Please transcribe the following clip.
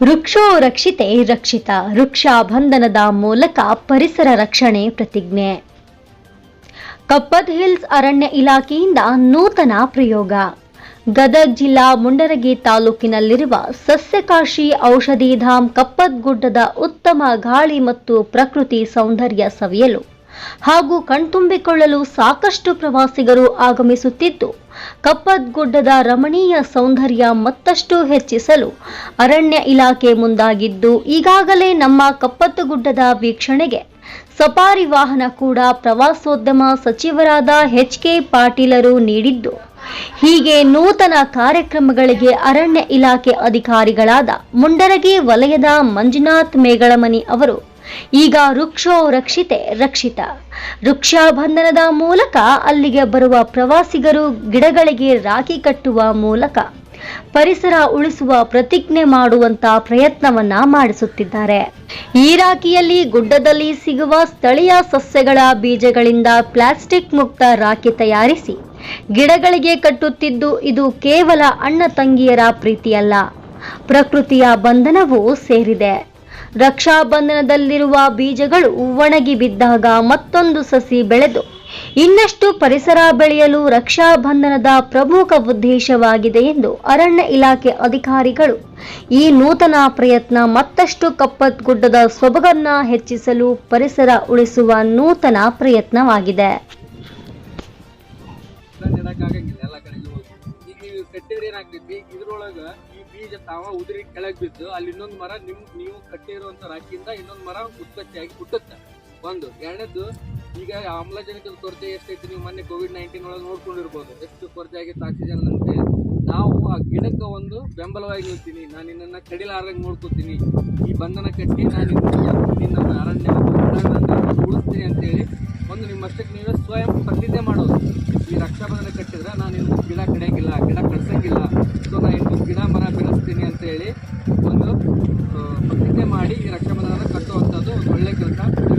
ವೃಕ್ಷೋ ರಕ್ಷಿತೆ ರಕ್ಷಿತ, ವೃಕ್ಷ ಬಂಧನದ ಮೂಲಕ ಪರಿಸರ ರಕ್ಷಣೆ ಪ್ರತಿಜ್ಞೆ. ಕಪ್ಪತ್ ಹಿಲ್ಸ್ ಅರಣ್ಯ ಇಲಾಖೆಯಿಂದ ನೂತನ ಪ್ರಯೋಗ. ಗದಗ್ ಜಿಲ್ಲಾ ಮುಂಡರಗಿ ತಾಲೂಕಿನಲ್ಲಿರುವ ಸಸ್ಯಕಾಶಿ ಔಷಧಿಧಾಮ್ ಕಪ್ಪತ್ ಗುಡ್ಡದ ಉತ್ತಮ ಗಾಳಿ ಮತ್ತು ಪ್ರಕೃತಿ ಸೌಂದರ್ಯ ಸವಿಯಲು ಹಾಗೂ ಕಣ್ತುಂಬಿಕೊಳ್ಳಲು ಸಾಕಷ್ಟು ಪ್ರವಾಸಿಗರು ಆಗಮಿಸುತ್ತಿದ್ದು ಕಪ್ಪದ್ಗುಡ್ಡದ ರಮಣೀಯ ಸೌಂದರ್ಯ ಮತ್ತಷ್ಟು ಹೆಚ್ಚಿಸಲು ಅರಣ್ಯ ಇಲಾಖೆ ಮುಂದಾಗಿದ್ದು, ಈಗಾಗಲೇ ನಮ್ಮ ಕಪ್ಪತ್ತುಗುಡ್ಡದ ವೀಕ್ಷಣೆಗೆ ಸಫಾರಿ ವಾಹನ ಕೂಡ ಪ್ರವಾಸೋದ್ಯಮ ಸಚಿವರಾದ ಎಚ್ ಕೆ ಪಾಟೀಲರು ನೀಡಿದ್ದು, ಹೀಗೆ ನೂತನ ಕಾರ್ಯಕ್ರಮಗಳಿಗೆ ಅರಣ್ಯ ಇಲಾಖೆ ಅಧಿಕಾರಿಗಳಾದ ಮುಂಡರಗಿ ವಲಯದ ಮಂಜುನಾಥ್ ಮೇಗಳಮನಿ ಅವರು ಈಗ ವೃಕ್ಷೋ ರಕ್ಷಿತೆ ರಕ್ಷಿತ. ವೃಕ್ಷ ಬಂಧನದ ಮೂಲಕ ಅಲ್ಲಿಗೆ ಬರುವ ಪ್ರವಾಸಿಗರು ಗಿಡಗಳಿಗೆ ರಾಖಿ ಕಟ್ಟುವ ಮೂಲಕ ಪರಿಸರ ಉಳಿಸುವ ಪ್ರತಿಜ್ಞೆ ಮಾಡುವಂತ ಪ್ರಯತ್ನವನ್ನ ಮಾಡಿಸುತ್ತಿದ್ದಾರೆ. ಈ ರಾಖಿಯಲ್ಲಿ ಗುಡ್ಡದಲ್ಲಿ ಸಿಗುವ ಸ್ಥಳೀಯ ಸಸ್ಯಗಳ ಬೀಜಗಳಿಂದ ಪ್ಲಾಸ್ಟಿಕ್ ಮುಕ್ತ ರಾಖಿ ತಯಾರಿಸಿ ಗಿಡಗಳಿಗೆ ಕಟ್ಟುತ್ತಿದ್ದು ಇದು ಕೇವಲ ಅಣ್ಣ ತಂಗಿಯರ ಪ್ರೀತಿಯಲ್ಲ. ಪ್ರಕೃತಿಯ ಬಂಧನವೂ ಸೇರಿದೆ. ರಕ್ಷಾಬಂಧನದಲ್ಲಿರುವ ಬೀಜಗಳು ಒಣಗಿ ಬಿದ್ದಾಗ ಮತ್ತೊಂದು ಸಸಿ ಬೆಳೆದು ಇನ್ನಷ್ಟು ಪರಿಸರ ಬೆಳೆಯಲು ರಕ್ಷಾಬಂಧನದ ಪ್ರಮುಖ ಉದ್ದೇಶವಾಗಿದೆ ಎಂದು ಅರಣ್ಯ ಇಲಾಖೆ ಅಧಿಕಾರಿಗಳು ಈ ನೂತನ ಪ್ರಯತ್ನ ಮತ್ತಷ್ಟು ಕಪ್ಪತ್ ಗುಡ್ಡದ ಸೊಬಗನ್ನ ಹೆಚ್ಚಿಸಲು ಪರಿಸರ ಉಳಿಸುವ ನೂತನ ಪ್ರಯತ್ನವಾಗಿದೆ. ನೀವು ಕಟ್ಟಿದ್ರೆ ಏನಾಗ್ತೈತಿ? ಇದ್ರೊಳಗ ಈ ಬೀಜ ತಾವ ಉದುರಿ ಕೆಳಗ್ ಬಿದ್ದು ಅಲ್ಲಿ ಇನ್ನೊಂದು ಮರ ನಿಮ್, ನೀವು ಕಟ್ಟಿರುವಂತ ರಾಕಿಯಿಂದ ಇನ್ನೊಂದು ಮರ ಉತ್ಪತ್ತಿಯಾಗಿ ಹುಟ್ಟುತ್ತೆ. ಒಂದು. ಎರಡನೇದು, ಈಗ ಆಮ್ಲಜನಕದ ಕೊರತೆ ಎಷ್ಟೈತಿ ನೀವು ಮೊನ್ನೆ ಕೋವಿಡ್ ನೈನ್ಟೀನ್ ಒಳಗೆ ನೋಡ್ಕೊಂಡಿರ್ಬೋದು. ಎಷ್ಟು ಕೊರತೆ ಆಗಿತ್ತು ಆಕ್ಸಿಜನ್ ಅಂತೆ ನಾವು ಆ ಗಿಡಕ್ಕೆ ಒಂದು ಬೆಂಬಲವಾಗಿ ನಿಲ್ತೀನಿ. ನಾನು ನಿನ್ನನ್ನು ಕಡಿಲಾರ್ದಂಗೆ ನೋಡ್ಕೋತೀನಿ. ಈ ಬಂಧನ ಕಟ್ಟಿ ನಾನು ನಿನ್ನ ಅರಣ್ಯ ಉಳಿಸ್ತೀನಿ ಅಂತೇಳಿ ಒಂದು ನಿಮ್ಮಷ್ಟಕ್ಕೆ ನೀವೇ ಸ್ವಯಂ ಪ್ರತಿಜ್ಞೆ ಮಾಡೋದು. ಈ ರಕ್ಷಾಬಂಧನ ಕಟ್ಟಿದ್ರೆ ನಾನು ಇನ್ನು ಗಿಡ ಕಡಿಯಂಗಿಲ್ಲ ಗಿಡ ಕಡ್ಸಂಗಿಲ್ಲ ಸೊ ನಾನು ಇನ್ನು ಗಿಡ ಮರ ಬೆಳೆಸ್ತೀನಿ ಅಂತೇಳಿ ಒಂದು ಆ, ಪ್ರತಿಜ್ಞೆ ಮಾಡಿ ಈ ರಕ್ಷಾಬಂಧನ ಕಟ್ಟುವಂಥದ್ದು ಒಂದು ಒಳ್ಳೆ ಕೆಲಸ.